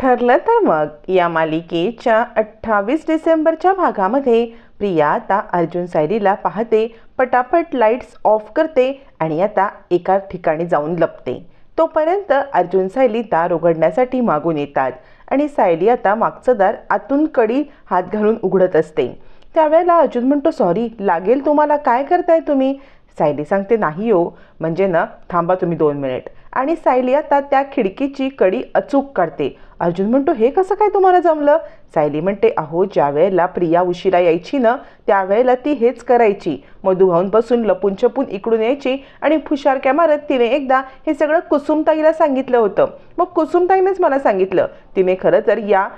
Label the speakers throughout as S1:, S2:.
S1: ठरलं तर मग या मालिकेच्या अठ्ठावीस डिसेंबरच्या भागामध्ये प्रिया आता अर्जुन सायलीला पाहते पटापट लाईट्स ऑफ करते आणि आता एका ठिकाणी जाऊन लपते. तोपर्यंत अर्जुन सायली दार उघडण्यासाठी मागून येतात आणि सायली आता मागचं दार आतून कडी हात घालून उघडत असते. त्यावेळेला अर्जुन म्हणतो सॉरी लागेल तुम्हाला काय करताय तुम्ही? सायली सांगते नाही हो म्हणजे ना थांबा तुम्ही दोन मिनिट. आणि सायली आता त्या खिडकीची कडी अचूक काढते. अर्जुन म्हणतो हे कसं काय तुम्हाला जमलं? सायली म्हणते अहो ज्या वेळेला प्रिया उशिरा यायची ना त्यावेळेला ती हेच करायची. मधुभाऊंपासून लपून छपून इकडून यायची आणि फुशारक्या मारत तिने एकदा हे सगळं कुसुमताईला सांगितलं होतं. मग कुसुमताईनेच मला सांगितलं तिने खरं तर या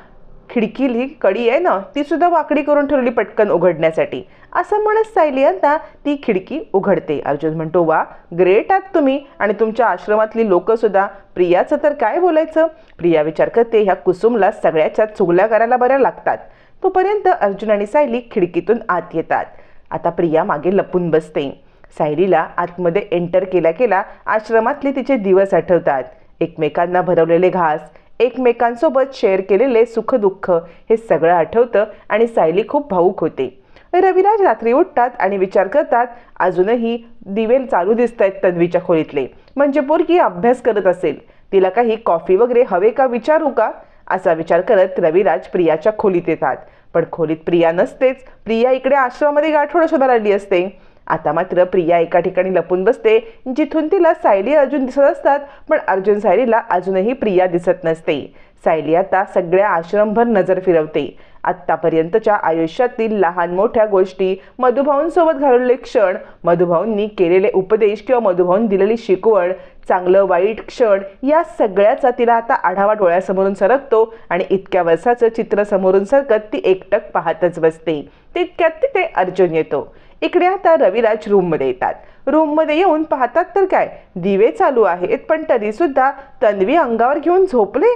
S1: खिडकीली कडी आहे ना ती सुद्धा वाकडी करून ठेवली पटकन उघडण्यासाठी. असं म्हणत सायली आता ती खिडकी उघडते. अर्जुन म्हणतो वा ग्रेट आहात तुम्ही आणि तुमच्या आश्रमातली लोक सुद्धा. प्रियाचं तर काय बोलायचं? प्रिया विचार करते ह्या कुसुमला सगळ्याच्या चुगल्या करायला बऱ्या लागतात. तोपर्यंत अर्जुन आणि सायली खिडकीतून आत येतात. आता प्रिया मागे लपून बसते. सायलीला आतमध्ये एंटर केल्या केला आश्रमातले तिचे दिवस आठवतात. एकमेकांना भरवलेले घास एकमेकांसोबत शेअर केलेले सुखदुःख हे सगळं आठवतं आणि सायली खूप भाऊक होते. रविराज रात्री उठतात आणि विचार करतात अजूनही दिवे चालू दिसत आहेत तन्वीच्या खोलीतले. म्हणजे पोरगी अभ्यास करत असेल. तिला काही कॉफी वगैरे हवे का विचारू का? असा विचार करत रविराज प्रियाच्या खोलीत येतात. पण खोलीत प्रिया नसतेच. प्रिया इकडे आश्रमामध्ये गाठोडं शोधायला आली असते. आता मात्र प्रिया एका ठिकाणी लपून बसते जिथून तिला सायली अर्जुन दिसत असतात पण अर्जुन सायलीला अजूनही प्रिया दिसत नसते. सायली आता सगळ्या आश्रमभर नजर फिरवते. आत्तापर्यंतच्या आयुष्यातील लहान मोठ्या गोष्टी मधुभाऊंसोबत घालवलेले क्षण मधुभाऊंनी केलेले उपदेश किंवा मधुभाऊन दिलेली शिकवण चांगलं वाईट क्षण या सगळ्याचा तिला आता आढावा डोळ्यासमोरून सरकतो आणि इतक्या वर्षाचं चित्र समोरून सरकत ती एकटक पाहतच बसते. तितक्यात तिथे अर्जुन येतो. इकडे आता रविराज रूममध्ये येतात. रूममध्ये येऊन पाहतात तर काय दिवे चालू आहेत पण तरीसुद्धा तन्वी अंगावर घेऊन झोपले.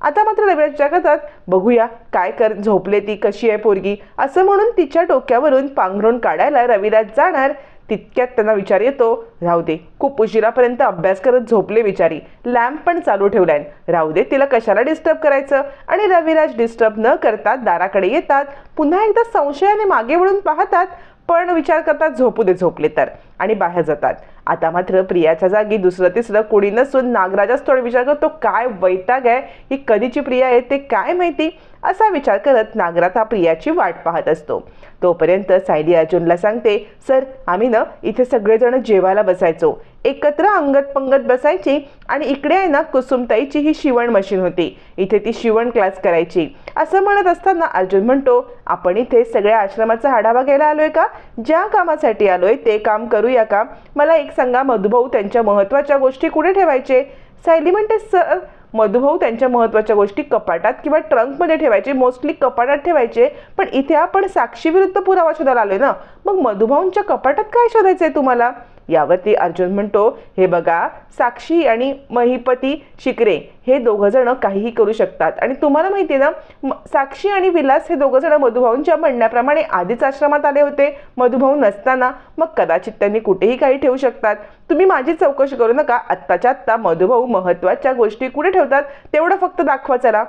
S1: आता मात्र रविराजच्या कथात बघूया काय कर झोपले ती कशी आहे पोरगी? असं म्हणून तिच्या डोक्यावरून पांघरून काढायला रविराज जाणार. तितक्यात त्यांना विचार येतो राहू दे खूप उशिरापर्यंत अभ्यास करत झोपले विचारी लॅम्प पण चालू ठेवलाय. राहू दे तिला कशाला डिस्टर्ब करायचं? आणि रविराज डिस्टर्ब न करता दाराकडे येतात. पुन्हा एकदा संशयाने मागे वळून पाहतात पण विचार करतात झोपू दे झोपले तर. आणि बाहेर जातात. आता मात्र प्रियाच्या जागी दुसरं तिसरं कोणी नसून नागराजाच थोडं विचार करतो काय वैताग आहे? ही कधीची प्रिया आहे? ते काय माहिती? असा विचार करत नागरात हा प्रियाची वाट पाहत असतो. तोपर्यंत सायली अर्जुनला सांगते सर आम्ही ना इथे सगळेजण जेवायला बसायचो. एकत्र अंगत पंगत बसायची आणि इकडे आहे ना कुसुमताईची ही शिवण मशीन होती. इथे ती शिवण क्लास करायची. असं म्हणत असताना अर्जुन म्हणतो आपण इथे सगळ्या आश्रमाचा आढावा घ्यायला आलोय का? ज्या कामासाठी आलोय ते काम करूया का? मला एक सांगा मधुभाऊ त्यांच्या महत्त्वाच्या गोष्टी कुठे ठेवायचे? सायली म्हणते सर मधुभाऊ त्यांच्या महत्त्वाच्या गोष्टी कपाटात किंवा ट्रंकमध्ये ठेवायचे मोस्टली कपाटात ठेवायचे पण इथे आपण साक्षी विरुद्ध पुरावा शोधायला आलोय ना? मग मधुभाऊंच्या कपाटात काय शोधायचं आहे तुम्हाला? यावरती अर्जुन म्हणतो हे बघा साक्षी आणि महिपती शिकरे हे दोघं जण काहीही करू शकतात. आणि तुम्हाला माहिती आहे ना साक्षी आणि विलास हे दोघं जण मधुभाऊंच्या म्हणण्याप्रमाणे आधीच आश्रमात आले होते. मधुभाऊ नसताना मग कदाचित त्यांनी कुठेही काही ठेवू शकतात. तुम्ही माझी चौकशी करू नका. आत्ताच्या आत्ता मधुभाऊ महत्त्वाच्या गोष्टी कुठे ठेवतात तेवढं फक्त दाखवा चला.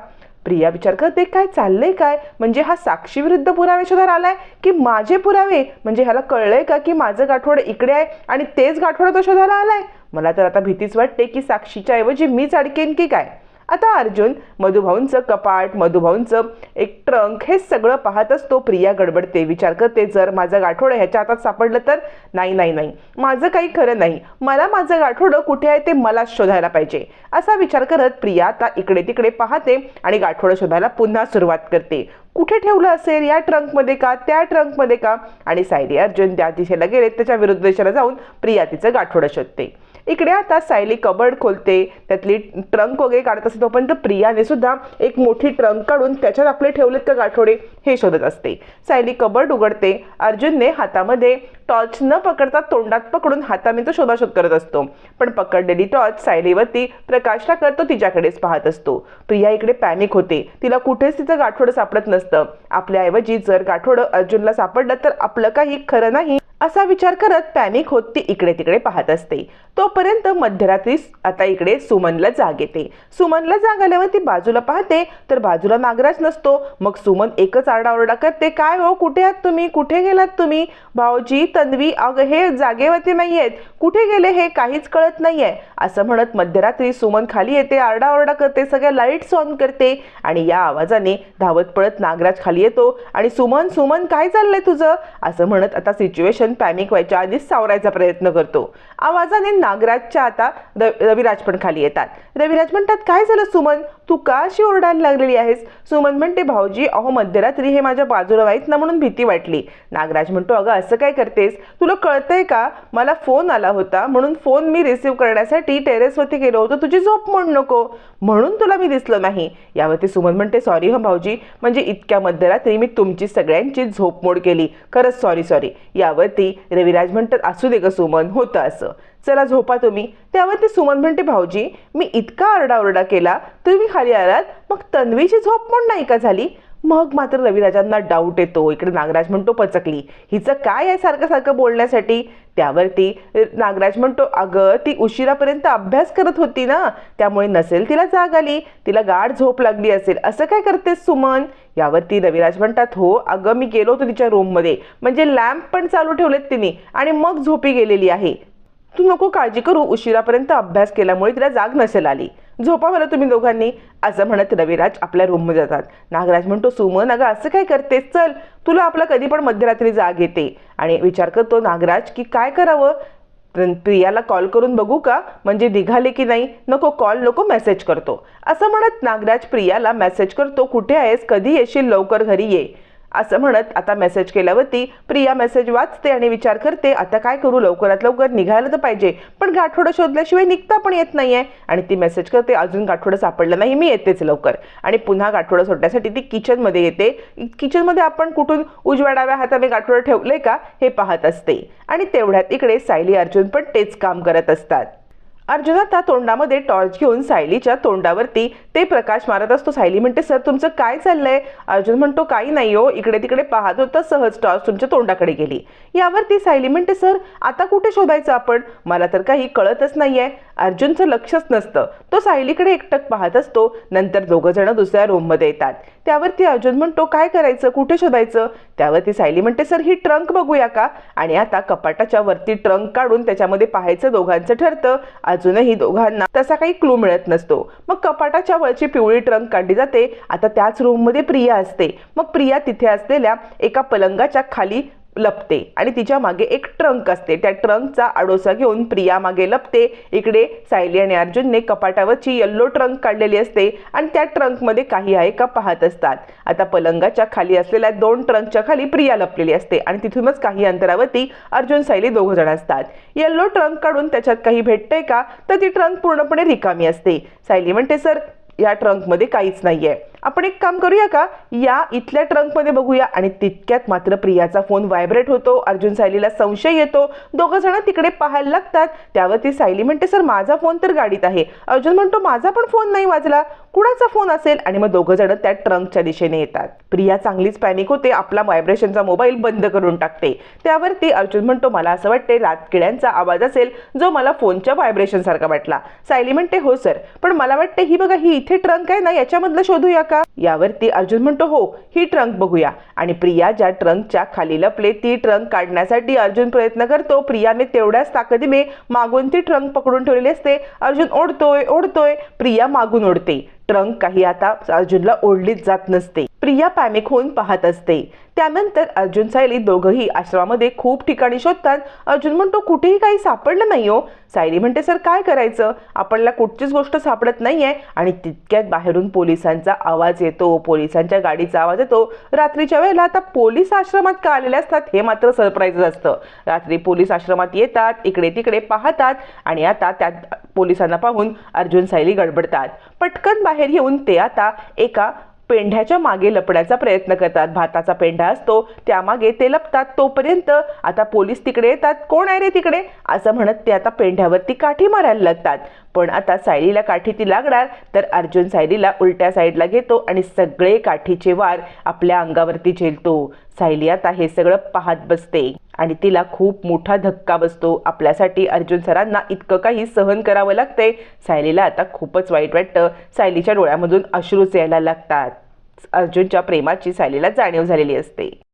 S1: प्रिया विचार करते काय चाललंय काय? म्हणजे हा साक्षीविरुद्ध पुरावे शोधायला आलाय? की माझे पुरावे? म्हणजे ह्याला कळलंय का की माझं गाठोड इकडे आहे आणि तेच गाठोड तो शोधायला आलाय? मला तर आता भीतीच वाटते की साक्षीच्या ऐवजी मीच अडकेन की काय? आता अर्जुन मधुभाऊंचं कपाट मधुभाऊंचं एक ट्रंक हे सगळं पाहतच तो प्रिया गडबडते विचार करते जर माझं गाठोडं ह्याच्या हातात सापडलं तर? नाही नाही नाही. माझं काही खरं नाही. मला माझं गाठोडं कुठे आहे ते मला शोधायला पाहिजे. असा विचार करत प्रिया आता इकडे तिकडे पाहते आणि गाठोडं शोधायला पुन्हा सुरुवात करते. कुठे ठेवलं असेल? या ट्रंकमध्ये का? त्या ट्रंकमध्ये का? आणि सायली अर्जुन त्या दिशेला गेले त्याच्या विरुद्ध दिशेला जाऊन प्रिया तिचं गाठोडं शोधते. इकडे आता सायली कबड खोलते. त्यातली ट्रंक वगैरे काढत असते. तोपर्यंत प्रियाने सुद्धा एक मोठी ट्रंक काढून त्याच्यात आपले ठेवलेत का गाठोडे? हे शोधत असते. सायली कबड उघडते. अर्जुनने हातामध्ये टॉर्च न पकडता तोंडात पकडून हाताने तो शोधाशोध करत असतो. पण पकडलेली टॉर्च सायलीवरती प्रकाश टाकत तो तिच्याकडेच पाहत असतो. प्रिया इकडे पॅनिक होते. तिला कुठेच तिचं गाठोडं सापडत नसतं. आपल्याऐवजी जर गाठोडं अर्जुनला सापडलं तर आपलं काही खरं नाही. असा विचार करत पॅनिक होत ती इकडे तिकडे पाहत असते. तोपर्यंत मध्यरात्रीस आता इकडे सुमनला जाग येते. सुमनला जाग आल्यावर ती बाजूला पाहते तर बाजूला नागराज नसतो. मग सुमन एकच आरडाओरडा करते काय हो कुठे आहात तुम्ही? कुठे गेलात तुम्ही? भाऊजी तन्वी अगं हे जागेवरती नाही आहेत कुठे गेले हे? काहीच कळत नाही आहे असं म्हणत मध्यरात्री सुमन खाली येते आरडाओरडा करते सगळ्या लाईट्स ऑन करते आणि या आवाजाने धावत पळत नागराज खाली येतो आणि सुमन सुमन काय चाललंय तुझं? असं म्हणत आता सिच्युएशन पॅनिक व्हायच्या आधीच सावरायचा प्रयत्न करतो. आवाजाने नागराजच्या आता र- रविराज पण खाली येतात. रविराज म्हणतात काय झालं सुमन? तू का अशी ओरडायला लागलेली आहेस? सुमन म्हणते भाऊजी अहो मध्यरात्री हे माझ्या बाजूला व्हायच ना म्हणून भीती वाटली. नागराज म्हणतो अगं असं काय करतेस? तुला कळतंय का? मला फोन आला होता. म्हणून फोन मी रिसीव्ह करण्यासाठी टेरेसवरती गेलो होतो. तुझी झोप म्हणू नको. म्हणून तुला मी दिसलो नाही. यावरती सुमन म्हणते सॉरी हो भाऊजी. म्हणजे इतक्या मध्यरात्री मी तुमची सगळ्यांची झोपमोड केली. खरंच सॉरी सॉरी यावरती रविराज म्हणतात असू दे ग सुमन होतं असं. चला झोपा तुम्ही. त्यावरती सुमन म्हणते भाऊजी मी इतका आरडाओरडा केला तुम्ही खाली आलात. मग तन्वीची झोप पण नाही का झाली? मग मात्र रविराजांना डाऊट येतो. इकडे नागराज म्हणतो पचकली. हिचं काय आहे सारखं सारखं बोलण्यासाठी? त्यावरती नागराज म्हणतो अगं ती उशिरापर्यंत अभ्यास करत होती ना. त्यामुळे नसेल तिला जाग आली. तिला गाढ झोप लागली असेल. असं काय करतेस सुमन? यावरती रविराज म्हणतात हो अगं मी गेलो होतो तिच्या रूममध्ये म्हणजे लॅम्प पण चालू ठेवलेत तिने. आणि मग झोपी गेलेली आहे. तू नको काळजी करू. उशिरापर्यंत अभ्यास केल्यामुळे तिला जाग नसेल आली. झोपा मला तुम्ही दोघांनी असं म्हणत रविराज आपल्या रूममध्ये जातात. नागराज म्हणतो सुमन अगं असं काय करतेस? चल तुला आपला कधी पण मध्यरात्री जाग येते. आणि विचार करतो नागराज की काय करावं? प्रियाला कॉल करून बघू का? म्हणजे निघाले की नाही? नको कॉल नको मेसेज करतो. असं म्हणत नागराज प्रियाला मेसेज करतो कुठे आहेस? कधी येशील? लवकर घरी ये. असं म्हणत आता मेसेज केल्यावरती प्रिया मेसेज वाचते आणि विचार करते. आता काय करू? लवकरात लवकर निघायला तर पाहिजे. पण गाठोडं शोधल्याशिवाय निघता पण येत नाहीये. आणि ती मेसेज करते अजून गाठोडं सापडलं नाही. मी येतेच लवकर. आणि पुन्हा गाठोडं सोडण्यासाठी ती किचनमध्ये येते. किचनमध्ये आपण कुठून उजव्या डाव्या हाताने गाठोडं ठेवलंय का? हे पाहत असते. आणि तेवढ्यात इकडे सायली अर्जुन पण तेच काम करत असतात. अर्जुन आता तोंडामध्ये टॉर्च घेऊन सायलीच्या तोंडावरती ते प्रकाश मारत असतो. सायली म्हणते सर तुमचं काय चाललंय? अर्जुन म्हणतो काही नाही हो इकडे तिकडे पाहत होतं सहज टॉर्च तुमच्या तोंडाकडे गेली. यावरती सायली म्हणते सर आता कुठे शोधायचं आपण? मला तर काही कळतच नाहीये. अर्जुनचं लक्षच नसतं. तो सायलीकडे एकटक पाहत असतो. नंतर दोघं जण दुसऱ्या रूममध्ये येतात. त्यावरती अर्जुन म्हणतो काय करायचं? कुठे शोधायचं? त्यावरती सायली म्हणते सर ही ट्रंक बघूया का? आणि आता कपाटाच्या वरती ट्रंक काढून त्याच्यामध्ये पाहायचं दोघांचं ठरतं. अजूनही दोघांना तसा काही क्लू मिळत नसतो. मग कपाटाच्या वरची पिवळी ट्रंक काढली जाते. आता त्याच रूममध्ये प्रिया असते. मग प्रिया तिथे असलेल्या एका पलंगाच्या खाली लपते. आणि तिच्यामागे एक ट्रंक असते. त्या ट्रंकचा आडोसा घेऊन प्रिया मागे लपते. इकडे सायली आणि अर्जुनने कपाटावरची येल्लो ट्रंक काढलेली असते आणि त्या ट्रंकमध्ये काही आहे का पाहत असतात. आता पलंगाच्या खाली असलेल्या दोन ट्रंकच्या खाली प्रिया लपलेली असते आणि तिथूनच काही अंतरावरती अर्जुन सायली दोघं जण असतात. येल्लो ट्रंक काढून त्याच्यात काही भेटतंय का? तर ती ट्रंक पूर्णपणे रिकामी असते. सायली म्हणते सर या ट्रंकमध्ये काहीच नाही आहे आपण एक काम करूया का? या इथल्या ट्रंकमध्ये बघूया. आणि तितक्यात मात्र प्रियाचा फोन व्हायब्रेट होतो. अर्जुन सायलीला संशय येतो. दोघं जण तिकडे पाहायला लागतात. त्यावरती सायली म्हणते सर माझा फोन तर गाडीत आहे. अर्जुन म्हणतो माझा पण फोन नाही वाजला. कुणाचा फोन असेल? आणि मग दोघं जण त्या ट्रंकच्या दिशेने येतात. प्रिया चांगलीच पॅनिक होते. आपला व्हायब्रेशनचा मोबाईल बंद करून टाकते. त्यावरती अर्जुन म्हणतो मला असं वाटते रातकिड्यांचा आवाज असेल जो मला फोनच्या व्हायब्रेशन सारखा वाटला. सायली म्हणते हो सर. पण मला वाटते ही बघा ही इथे ट्रंक आहे ना याच्यामधलं शोधूया का? यावरती अर्जुन म्हणतो हो ही ट्रंक बघूया. आणि प्रिया ज्या ट्रंकच्या खाली लपले ती ट्रंक काढण्यासाठी अर्जुन प्रयत्न करतो. प्रियाने तेवढ्याच ताकदीने मागून ती ट्रंक पकडून ठेवलेली असते. अर्जुन ओढतोय ओढतोय. प्रिया मागून ओढते. ट्रंक काही आता अर्जुनला ओढलीच जात नसते. प्रिया पॅमिक होऊन पाहत असते. त्यानंतर अर्जुन सायली दोघंही आश्रमामध्ये खूप ठिकाणी शोधतात. अर्जुन म्हणतो कुठेही काही सापडलं नाही हो. सायली म्हणते सर काय करायचं? आपल्याला कुठचीच गोष्ट सापडत नाही आहे आणि तितक्यात बाहेरून पोलिसांचा आवाज येतो. पोलिसांच्या गाडीचा आवाज येतो. रात्रीच्या वेळेला आता पोलीस आश्रमात का आलेले असतात हे मात्र सरप्राईज असतं. रात्री पोलीस आश्रमात येतात इकडे तिकडे पाहतात आणि आता त्यात पोलिसांना पाहून अर्जुन सायली गडबडतात. पटकन बाहेर येऊन ते आता एका पेंढ्याच्या मागे लपण्याचा प्रयत्न करतात. भाताचा पेंढा असतो त्यामागे ते लपतात. तोपर्यंत आता पोलीस तिकडे येतात. कोण आहे रे तिकडे? असं म्हणत ते आता पेंढ्यावरती काठी मारायला लागतात. पण आता सायलीला काठी ती लागणार तर अर्जुन सायलीला उलट्या साईडला घेतो आणि सगळे काठीचे वार आपल्या अंगावरती झेलतो. सायली आता हे सगळं पाहत बसते. आणि तिला खूप मोठा धक्का बसतो. आपल्यासाठी अर्जुन सरांना इतकं काही सहन करावं लागते सायलीला आता खूपच वाईट वाटतं. सायलीच्या डोळ्यामधून अश्रूच यायला लागतात. अर्जुनच्या प्रेमाची सायलीला जाणीव झालेली असते.